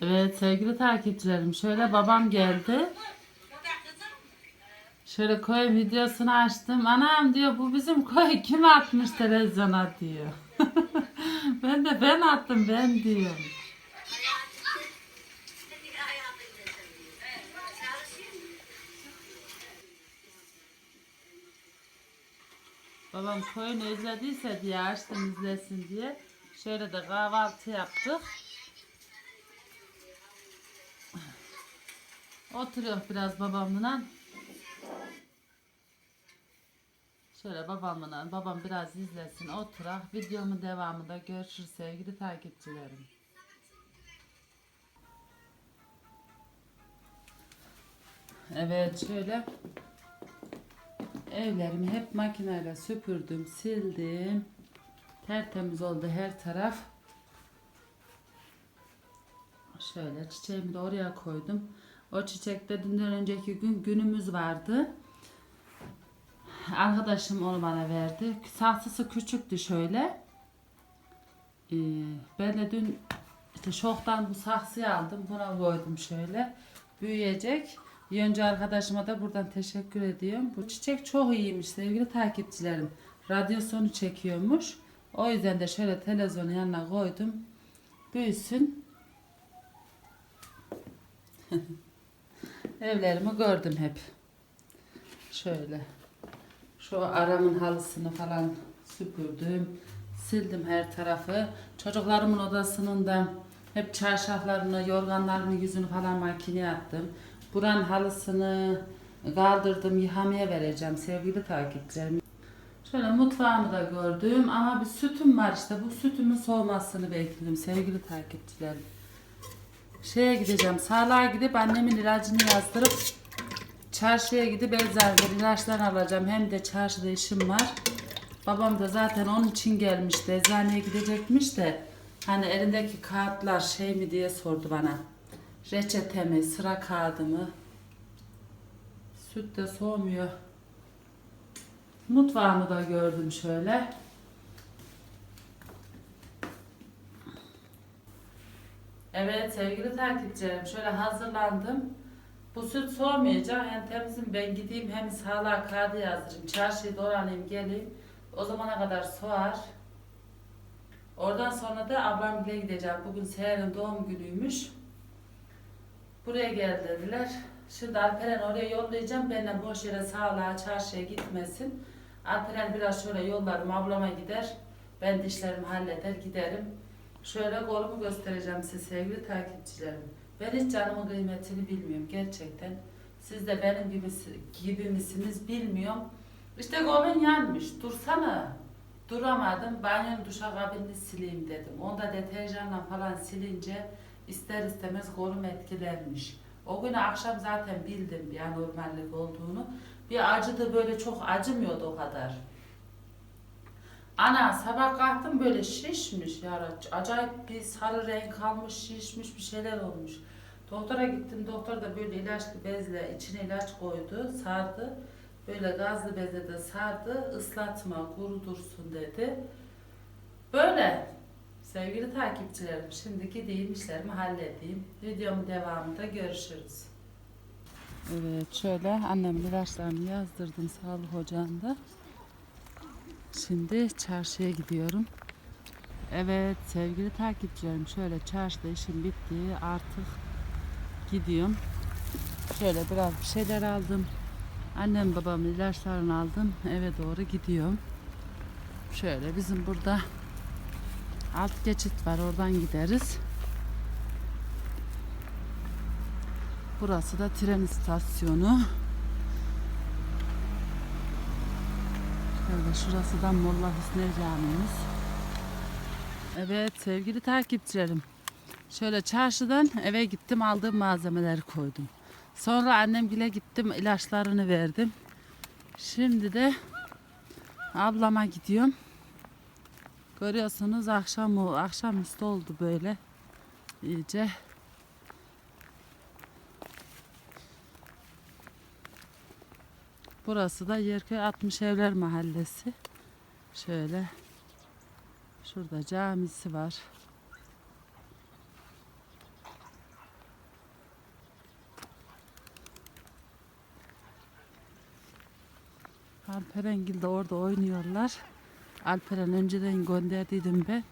Evet sevgili takipçilerim şöyle babam geldi. Şöyle koy videosunu açtım. Anam diyor bu bizim koy kim atmış televizyona diyor. ben de ben attım ben diyorum. Babam koyunu özlediyse diye açtım izlesin diye. Şöyle de kahvaltı yaptık. Oturuyor biraz babamla. Şöyle babamla babam biraz izlesin oturak. Videomun devamında görüşürüz sevgili takipçilerim. Evet şöyle evlerimi hep makineyle süpürdüm, sildim. Tertemiz oldu her taraf. Şöyle çiçeğimi de oraya koydum. O çiçekte dünden önceki gün günümüz vardı. Arkadaşım onu bana verdi. Saksısı küçüktü şöyle. Ee, ben de dün işte şoktan bu saksıyı aldım. Buna koydum şöyle. Büyüyecek. Önce arkadaşıma da buradan teşekkür ediyorum. Bu çiçek çok iyiymiş sevgili takipçilerim. Radyasyonu çekiyormuş. O yüzden de şöyle televizyonun yanına koydum. Büyüsün. Evlerimi gördüm hep. Şöyle. Şu aramın halısını falan süpürdüm. Sildim her tarafı. Çocuklarımın odasının da hep çarşaflarını, yorganlarını, yüzünü falan makineye attım. Buranın halısını kaldırdım, yıkamaya vereceğim sevgili takipçilerim. Şöyle mutfağımı da gördüm ama bir sütüm var işte. Bu sütümün soğumasını bekliyorum sevgili takipçilerim. Şeye gideceğim, sağlığa gidip annemin ilacını yazdırıp çarşıya gidip eczaneden ilaçlar alacağım. Hem de çarşıda işim var. Babam da zaten onun için gelmişti. Eczaneye gidecekmiş de hani elindeki kağıtlar şey mi diye sordu bana. Reçete mi, sıra kağıdı mı? Süt de soğumuyor. Mutfağımı da gördüm şöyle. Evet sevgili takipçilerim şöyle hazırlandım. Bu süt soğumayacak. Yani temizim ben gideyim hem sağlığa kağıdı yazdırayım. Çarşıyı dolanayım geleyim. O zamana kadar soğar. Oradan sonra da ablam bile gideceğim. Bugün Seher'in doğum günüymüş. Buraya gel dediler. Şimdi Alperen oraya yollayacağım. Benden boş yere sağlığa çarşıya gitmesin. Alperen biraz şöyle yollarım ablama gider. Ben dişlerimi halleder giderim. Şöyle kolumu göstereceğim size sevgili takipçilerim. Ben hiç canımın kıymetini bilmiyorum gerçekten. Siz de benim gibi, gibi misiniz bilmiyorum. İşte kolun yanmış. Dursana. Duramadım. Banyonun duşakabini sileyim dedim. Onda deterjanla falan silince ister istemez kolum etkilenmiş. O günü akşam zaten bildim bir anormallik olduğunu. Bir acıdı böyle çok acımıyordu o kadar. Ana sabah kalktım böyle şişmiş ya acayip bir sarı renk almış şişmiş bir şeyler olmuş. Doktora gittim doktor da böyle ilaçlı bezle içine ilaç koydu sardı. Böyle gazlı bezle de sardı ıslatma kuru dursun dedi. Böyle sevgili takipçilerim şimdi gideyim işlerimi halledeyim. Videomun devamında görüşürüz. Evet şöyle annemin ilaçlarını yazdırdım sağlık ocağında. Şimdi çarşıya gidiyorum. Evet sevgili takipçilerim şöyle çarşıda işim bitti artık gidiyorum. Şöyle biraz bir şeyler aldım. Annem babamın ilaçlarını aldım. Eve doğru gidiyorum. Şöyle bizim burada alt geçit var oradan gideriz. Burası da tren istasyonu. Şöyle şurası da Molla Hüsnü Camimiz. Evet sevgili takipçilerim. Şöyle çarşıdan eve gittim aldığım malzemeleri koydum. Sonra annem bile gittim ilaçlarını verdim. Şimdi de ablama gidiyorum. Görüyorsunuz akşam akşamüstü oldu böyle iyice. Burası da Yerköy 60 Evler Mahallesi. Şöyle. Şurada camisi var. Alperengil de orada oynuyorlar. Alperen önceden gönderdiydim ben.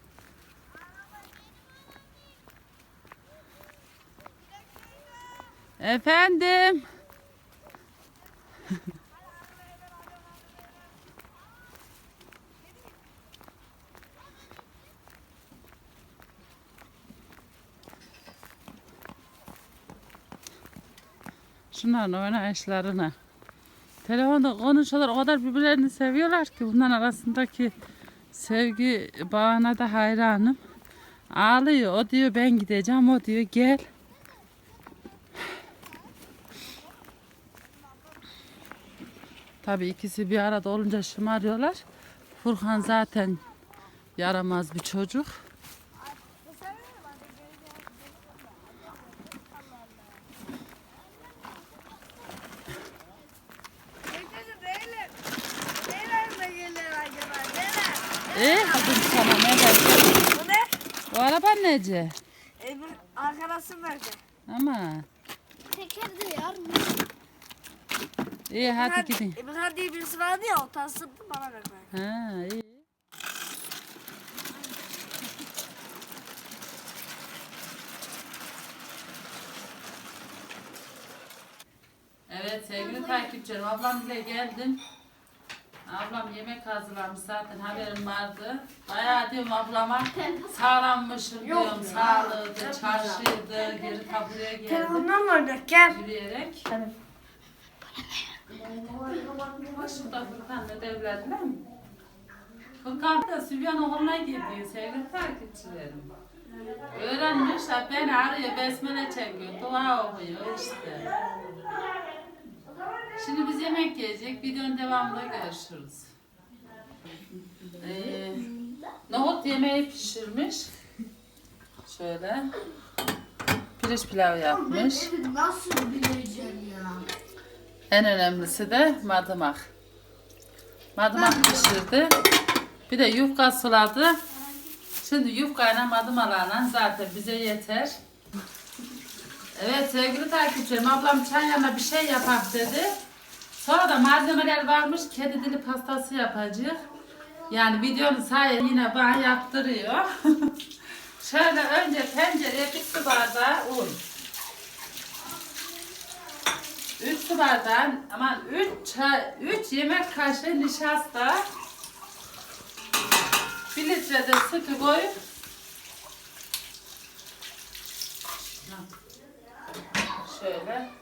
Efendim. Şunların oynayışlarına. Telefonda konuşuyorlar o kadar birbirlerini seviyorlar ki bunların arasındaki sevgi bağına da hayranım. Ağlıyor o diyor ben gideceğim o diyor gel. Tabii ikisi bir arada olunca şımarıyorlar. Furkan zaten yaramaz bir çocuk. Neler? Neler mi gelir acaba? Neler? İyi kızım sana ne dersin? Bu ne? O araba nece? Öbür arkadaşım nerede? Ama Tekerdi ya. iyi hadi İbrahim- gidin. İbrahim diye birisi vardı ya o tansırdı bana verdi. Ha iyi. Evet sevgili takipçilerim ablam bile geldim. Ablam yemek hazırlamış zaten haberim vardı. Bayağı diyorum ablama sağlanmışım diyorum. Sağlığıydı, çarşıydı, geri taburaya geldim Telefondan mı orada? Gel. yürüyerek. Bak şurada Furkan ödevlediler mi? Furkan da Sübyan okuluna gidiyor sevgili takipçilerim. Öğrenmiş, ha beni arıyor, besmele çekiyor, dua okuyor işte. Şimdi biz yemek yiyecek, videonun devamında görüşürüz. Ee, nohut yemeği pişirmiş. Şöyle. Pirinç pilav yapmış. Nasıl bileceğim ya? En önemlisi de madımak. Madımak pişirdi. Bir de yufka suladı. Şimdi yufkayla madımalarla zaten bize yeter. Evet sevgili takipçilerim ablam çay yanına bir şey yapak dedi. Sonra da malzemeler varmış kedi dili pastası yapacak. Yani videonun sayı yine bana yaptırıyor. Şöyle önce tencereye bir su bardağı un. 3 su bardağı, aman 3 çay, 3 yemek kaşığı nişasta. 1 litre de sütü koyup şöyle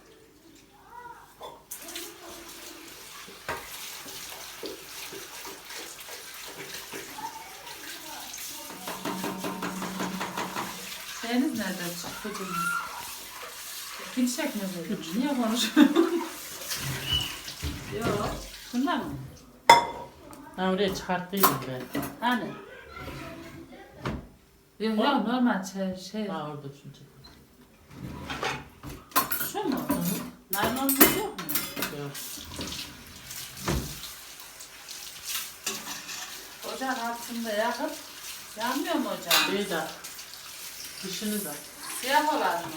Şeyiniz nerede çıktı? Kim çekmedi? Niye konuşuyorsun? Yok. Şunlar mı? Ha oraya çıkarttıydım ben. Hani? Yok yok normal şey. şey. Ha orada çünkü. Şu mu? Naylon yok mu? Yok. Ocağın altında yakıp yanmıyor mu ocağın? İyi de. Dışını da. Siyah olan mı?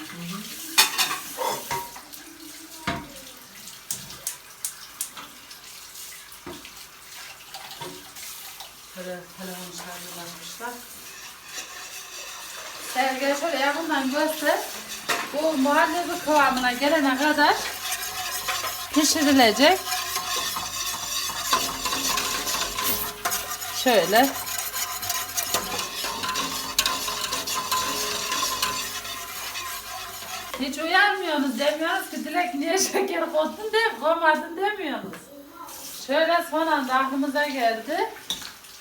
Böyle telefon şarjı basmışlar. Sergen şöyle yakından göster. Bu muhallebi kıvamına gelene kadar pişirilecek. Şöyle. Hiç uyarmıyorsunuz demiyorsunuz ki Dilek niye şeker koydun de koymadın demiyorsunuz. Şöyle son anda aklımıza geldi.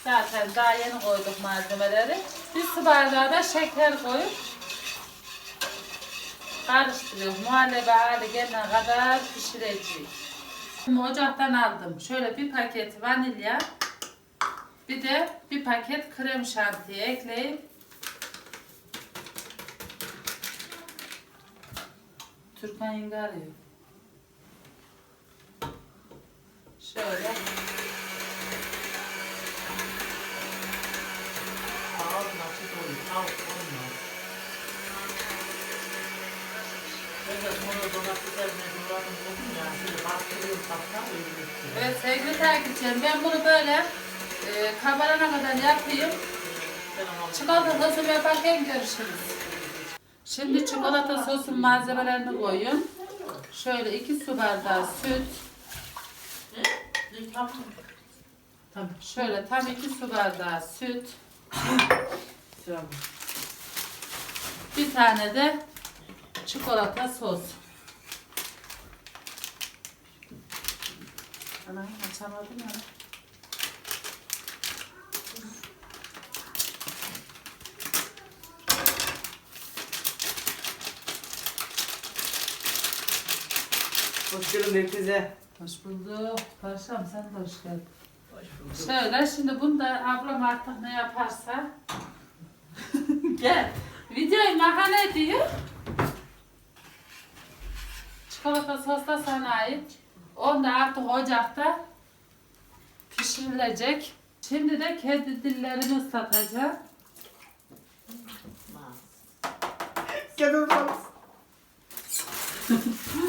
Zaten daha yeni koyduk malzemeleri. Bir su bardağı da şeker koyup karıştırıyoruz. Muhallebi hali gelene kadar pişireceğiz. Şimdi ocaktan aldım. Şöyle bir paket vanilya, bir de bir paket krem şantiye ekleyip Türkan yenge arıyor. Şöyle. Ağzına açık olur. Al olmaz. Böyle Sonra domatesler mecburatım buldum ya. Şimdi bastırıyorum hatta öyle. Evet sevgili takipçilerim ben bunu böyle e, kabarana kadar yapayım. Çikolata sosu yaparken görüşürüz. Şimdi çikolata sosun malzemelerini koyun. Şöyle iki su bardağı süt. Tamam. Şöyle tam iki su bardağı süt. Bir tane de çikolata sos. Ana açamadım ya. Hoş geldin herkese. Hoş bulduk. Paşam sen de hoş geldin. Hoş bulduk. Şöyle şimdi bunu da ablam artık ne yaparsa. Gel. Videoyu mahane ediyor. Çikolata sos da sana ait. Onu da artık ocakta pişirilecek. Şimdi de kedi dillerini ıslatacağım. Geldin bak.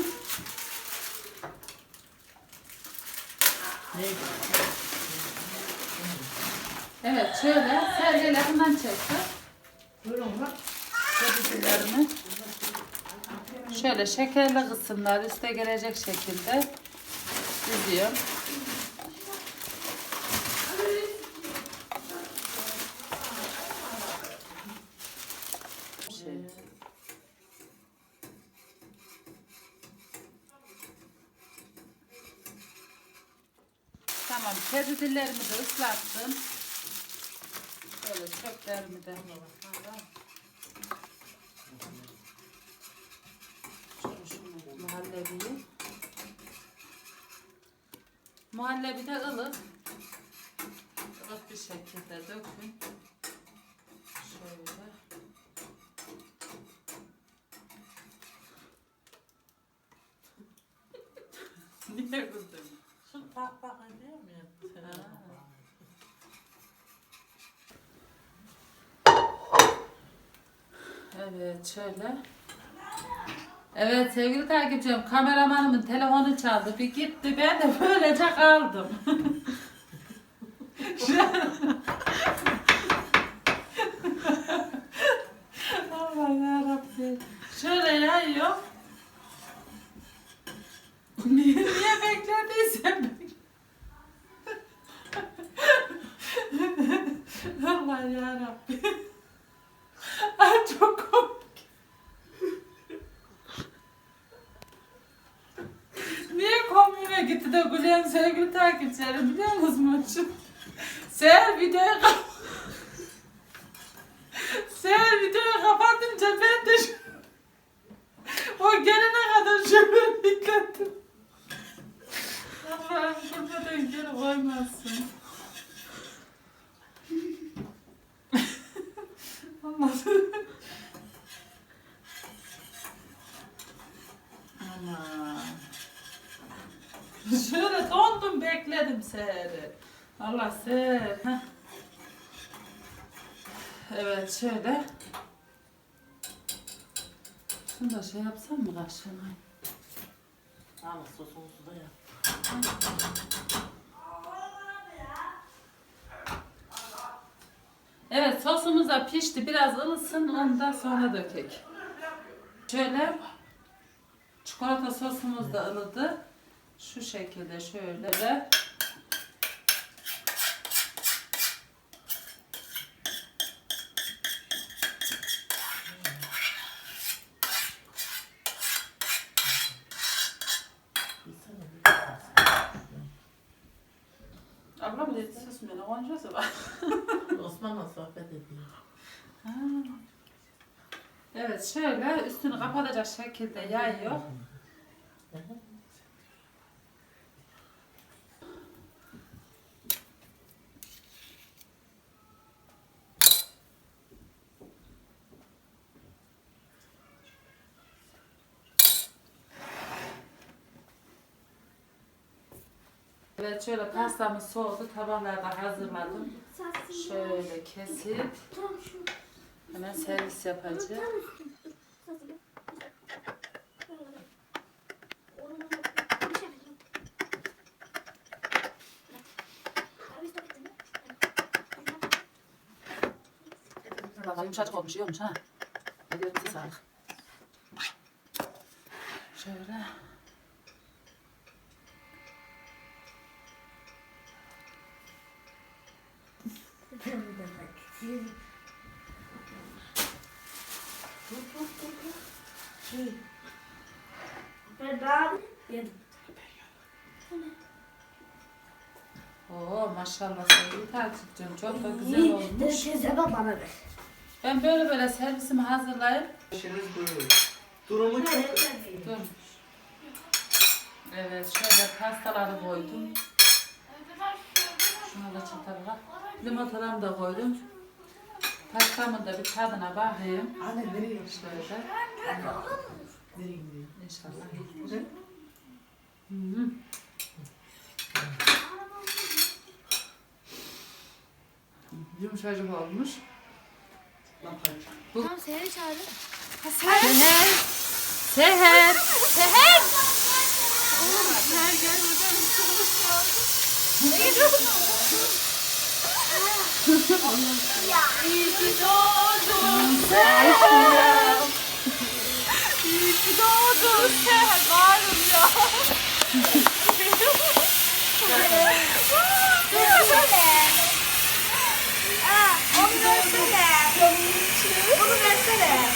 Evet şöyle bak. Kedi dillerini. Şöyle şekerli kısımlar üste gelecek şekilde diziyorum. Şey. Dillerimi de ıslattım. Şöyle çöplerimi de. Muhallebiyi. Muhallebi de ılık. Ilık bir şekilde dökün. Şöyle. Niye güldün? Şunu bak bak ediyor mu ya? Sen Ha. Evet şöyle. Evet sevgili takipçilerim kameramanımın telefonu çaldı. Bir gitti ben de böylece kaldım. Allah yarabbim. Şöyle yayıyor. Niye, niye beklediysen bekle. Allah yarabbim. Ay çok komik. Niye komiğime gitti de gülen sevgili takipçilerim biliyor musunuz? Seher videoyu kap Seher videoyu kapatınca ben de şu... o gelene kadar şöyle bekledim. Allah'ım kurbadan geri koymazsın. Allah'ım. Aman. Şöyle dondum bekledim seni. Allah sen. Heh. Evet şöyle. Şunu da şey yapsam mı kaşığına? Ama sosumuzu da yap. Evet sosumuz da pişti. Biraz ılısın onu da sonra dökek. Şöyle çikolata sosumuz da ılıdı. Şu şekilde şöyle de Ablam dedi sus beni konuşuyorsa bak. Osman'la sohbet ediyor. Evet şöyle üstünü kapatacak şekilde yayıyor. Evet şöyle pastamız soğudu. Tabaklarda hazırladım. Şöyle kesip hemen servis yapacağım. Valla yumuşacık olmuş, iyi olmuş ha. Ellerinize sağlık. Şöyle. Ben daha yedim. Oo maşallah sevgili takipçim çok da güzel olmuş. Teyze bana ver. Ben böyle böyle servisimi hazırlayıp İşiniz buyurun. Durumu çok... dur. Evet şöyle pastaları koydum. Şuna da çatala. Limonatalarımı da koydum. Pastamın da bir tadına bakayım. Anne nereye Şöyle. Nereye gidiyor? İnşallah. Hı hı. Yumuşacık olmuş. Kaç. Tamam seni çağırın. Seher. Seher. Seher! Oğlum Seher gel buradan. İyi ki doğdun Seher. İyi ki doğdun Seher. Bağırın ya. Onu versene. Bunu versene.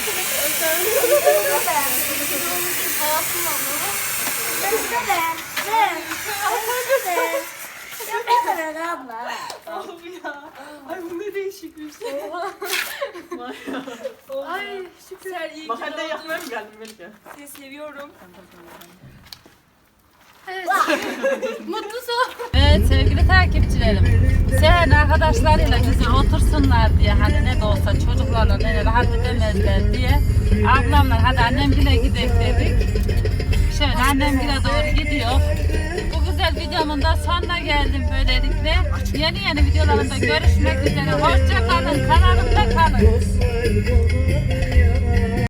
Bunu versene. Versene. Ver. Versene. Versene lan abla. Ay bu ne değişik bir şey. Ay şükür iyi ki Mahalle yapmaya mı geldin Melike? Seni seviyorum. Evet. Mutlu son. Evet sevgili takipçilerim. Seher arkadaşlarıyla güzel otursunlar diye hani ne de olsa çocuklarla ne rahat edemezler diye ablamlar hadi annemgile gidelim dedik. Şöyle annemgile doğru gidiyor. Bu güzel videomun da sonuna geldim böylelikle. Yeni yeni videolarımda görüşmek üzere. Hoşça kalın. Kanalımda kalın.